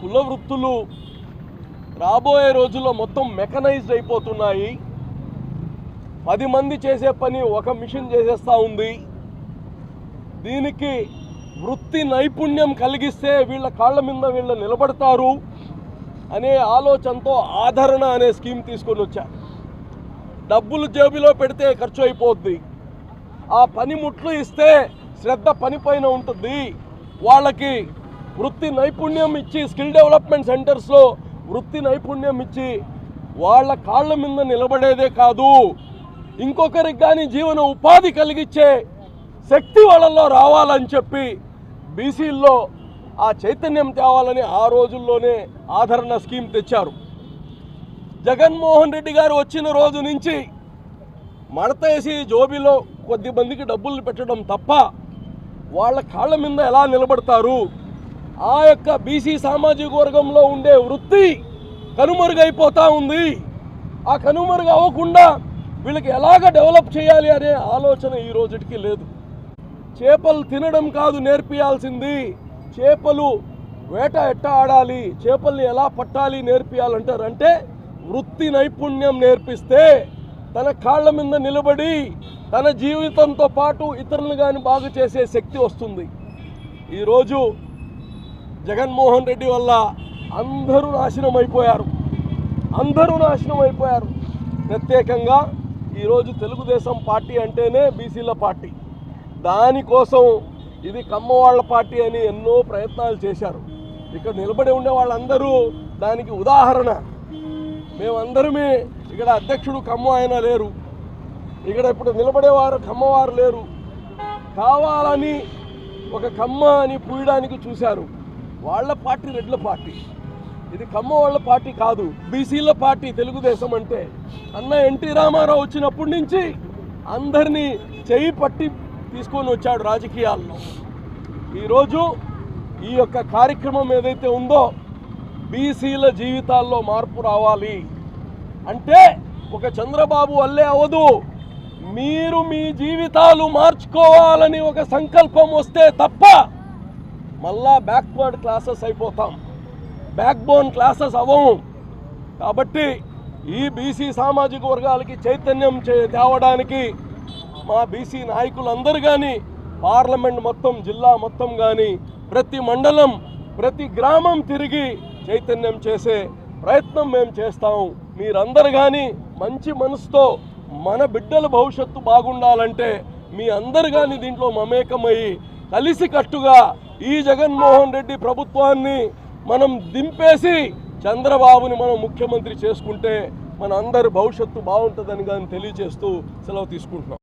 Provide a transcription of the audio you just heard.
కుల వృత్తులు రాబోయే రోజుల్లో మొత్తం మెకనైజ్డ్ అయిపోతున్నాయి. పది మంది చేసే పని ఒక మిషన్ చేసేస్తూ ఉంది. దీనికి వృత్తి నైపుణ్యం కలిగిస్తే వీళ్ళ కాళ్ళ మీద వీళ్ళు నిలబడతారు అనే ఆలోచనతో ఆదరణ అనే స్కీమ్ తీసుకొని వచ్చా. డబ్బులు జేబులో పెడితే ఖర్చు అయిపోద్ది. ఆ పనిముట్లు ఇస్తే శ్రద్ధ పని పైన ఉంటుంది. వాళ్ళకి వృత్తి నైపుణ్యం ఇచ్చి స్కిల్ డెవలప్మెంట్ సెంటర్స్లో వృత్తి నైపుణ్యం ఇచ్చి వాళ్ళ కాళ్ళ మీద నిలబడేదే కాదు. ఇంకొకరికి కానీ జీవన ఉపాధి కలిగించే శక్తి వాళ్ళల్లో రావాలని చెప్పి బీసీల్లో ఆ చైతన్యం తేవాలని ఆ రోజుల్లోనే ఆదరణ స్కీమ్ తెచ్చారు. జగన్మోహన్ రెడ్డి గారు వచ్చిన రోజు నుంచి మడత వేసి జోబీలో కొద్ది మందికి డబ్బులు పెట్టడం తప్ప వాళ్ళ కాళ్ళ మీద ఎలా నిలబడతారు? ఆ యొక్క బీసీ సామాజిక వర్గంలో ఉండే వృత్తి కనుమరుగైపోతా ఉంది. ఆ కనుమరుగు అవ్వకుండా వీళ్ళకి ఎలాగ డెవలప్ చేయాలి అనే ఆలోచన ఈ రోజుకి లేదు. చేపలు తినడం కాదు నేర్పియాల్సింది. చేపలు వేట ఎట్ట ఆడాలి చేపల్ని ఎలా పట్టాలి నేర్పియాలంటారంటే వృత్తి నైపుణ్యం నేర్పిస్తే తన కాళ్ళ మీద నిలబడి తన జీవితంతో పాటు ఇతరులు కానీ బాగు చేసే శక్తి వస్తుంది. ఈరోజు జగన్మోహన్ రెడ్డి వల్ల అందరూ నాశనం అయిపోయారు అందరూ నాశనం అయిపోయారు ప్రత్యేకంగా ఈరోజు తెలుగుదేశం పార్టీ అంటేనే బీసీల పార్టీ. దానికోసం ఇది కమ్మవాళ్ళ పార్టీ అని ఎన్నో ప్రయత్నాలు చేశారు. ఇక్కడ నిలబడి ఉండే వాళ్ళందరూ దానికి ఉదాహరణ. మేమందరమే ఇక్కడ అధ్యక్షుడు కమ్మ ఆయన లేరు. ఇక్కడ ఇప్పుడు నిలబడేవారు కమ్మవారు లేరు. కావాలని ఒక కమ్మ అని పూయడానికి చూశారు. వాళ్ళ పార్టీ రెడ్ల పార్టీ. ఇది కమ్మ వాళ్ళ పార్టీ కాదు. బీసీల పార్టీ తెలుగుదేశం అంటే. అన్న ఎన్టీ రామారావు వచ్చినప్పటి నుంచి అందరినీ చేయి పట్టి తీసుకొని వచ్చాడు రాజకీయాల్లో. ఈరోజు ఈ యొక్క కార్యక్రమం ఏదైతే ఉందో బీసీల జీవితాల్లో మార్పు రావాలి. అంటే ఒక చంద్రబాబు వల్లే అవదు మీరు మీ జీవితాలు మార్చుకోవాలని ఒక సంకల్పం వస్తే తప్ప మళ్ళా బ్యాక్వర్డ్ క్లాసెస్ అయిపోతాం. బ్యాక్ బోన్ క్లాసెస్ అవ్వము కాబట్టి ఈ బీసీ సామాజిక వర్గాలకి చైతన్యం చే తేవడానికి మా బీసీ నాయకులందరూ కానీ పార్లమెంట్ మొత్తం జిల్లా మొత్తం కానీ ప్రతి మండలం ప్రతి గ్రామం తిరిగి చైతన్యం చేసే ప్రయత్నం మేము చేస్తాం. మీరందరు కానీ మంచి మనసుతో మన బిడ్డల భవిష్యత్తు బాగుండాలంటే మీ అందరు కానీ దీంట్లో మమేకమయ్యి కలిసికట్టుగా ఈ జగన్మోహన్ రెడ్డి ప్రభుత్వాన్ని మనం దింపేసి చంద్రబాబుని మనం ముఖ్యమంత్రి చేసుకుంటే మన అందరి భవిష్యత్తు బాగుంటుందని కానీ తెలియజేస్తూ సెలవు తీసుకుంటున్నాం.